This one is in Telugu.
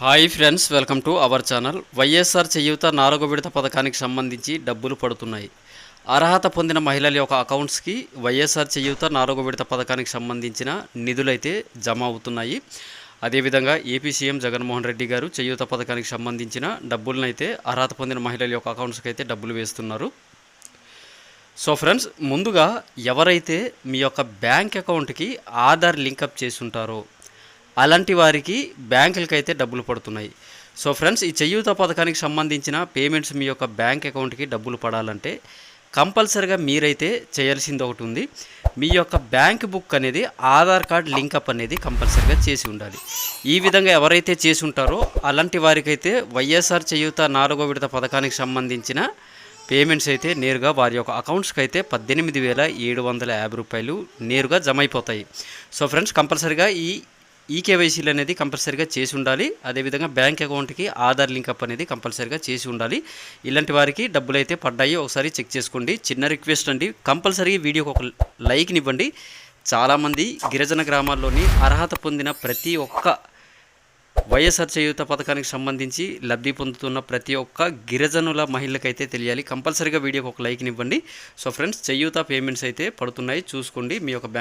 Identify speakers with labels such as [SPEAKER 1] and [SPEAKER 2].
[SPEAKER 1] Hi friends welcome to our channel. YSR Cheyutha నాలుగో విడత పథకానికి సంబంధించి డబ్బులు పడుతున్నాయి. అర్హత పొందిన మహిళల యొక్క అకౌంట్స్కి వైఎస్ఆర్ చేయూత నాలుగో విడత పథకానికి సంబంధించిన నిధులైతే జమ అవుతున్నాయి. అదేవిధంగా ఏపీ సీఎం జగన్మోహన్ రెడ్డి గారు చేయూత పథకానికి సంబంధించిన డబ్బులనైతే అర్హత పొందిన మహిళల యొక్క అకౌంట్స్కి అయితే డబ్బులు వేస్తున్నారు. సో ఫ్రెండ్స్ ముందుగా ఎవరైతే మీ యొక్క బ్యాంక్ అకౌంట్కి ఆధార్ లింకప్ చేసి ఉంటారో అలాంటి వారికి బ్యాంకులకైతే డబ్బులు పడుతున్నాయి. సో ఫ్రెండ్స్ ఈ చేయూత పథకానికి సంబంధించిన పేమెంట్స్ మీ యొక్క బ్యాంక్ అకౌంట్కి డబ్బులు పడాలంటే కంపల్సరిగా మీరైతే చేయాల్సింది ఒకటి ఉంది. మీ యొక్క బ్యాంక్ బుక్ అనేది ఆధార్ కార్డ్ లింకప్ అనేది కంపల్సరిగా చేసి ఉండాలి. ఈ విధంగా ఎవరైతే చేసి ఉంటారో అలాంటి వారికైతే వైఎస్ఆర్ చేయూత నాలుగో విడత పథకానికి సంబంధించిన పేమెంట్స్ అయితే నేరుగా వారి యొక్క అకౌంట్స్కి అయితే పద్దెనిమిది వేల ఏడు వందల యాభై రూపాయలు నేరుగా జమ అయిపోతాయి. సో ఫ్రెండ్స్ కంపల్సరిగా ఈ ఈ కేవైసీలు అనేది కంపల్సరీగా చేసి ఉండాలి. అదేవిధంగా బ్యాంక్ అకౌంట్కి ఆధార్ లింకప్ అనేది కంపల్సరీగా చేసి ఉండాలి. ఇలాంటి వారికి డబ్బులు అయితే పడ్డాయి ఒకసారి చెక్ చేసుకోండి. చిన్న రిక్వెస్ట్ అండి కంపల్సరీ వీడియోకి ఒక లైక్ని ఇవ్వండి. చాలామంది గిరిజన గ్రామాల్లోని అర్హత పొందిన ప్రతి ఒక్క వైఎస్ఆర్ చేయూత పథకానికి సంబంధించి లబ్ధి పొందుతున్న ప్రతి ఒక్క గిరిజనుల మహిళకైతే తెలియాలి. కంపల్సరీగా వీడియోకి ఒక లైక్ని ఇవ్వండి. సో ఫ్రెండ్స్ చేయూత పేమెంట్స్ అయితే పడుతున్నాయి. చూసుకోండి మీ యొక్క బ్యాంక్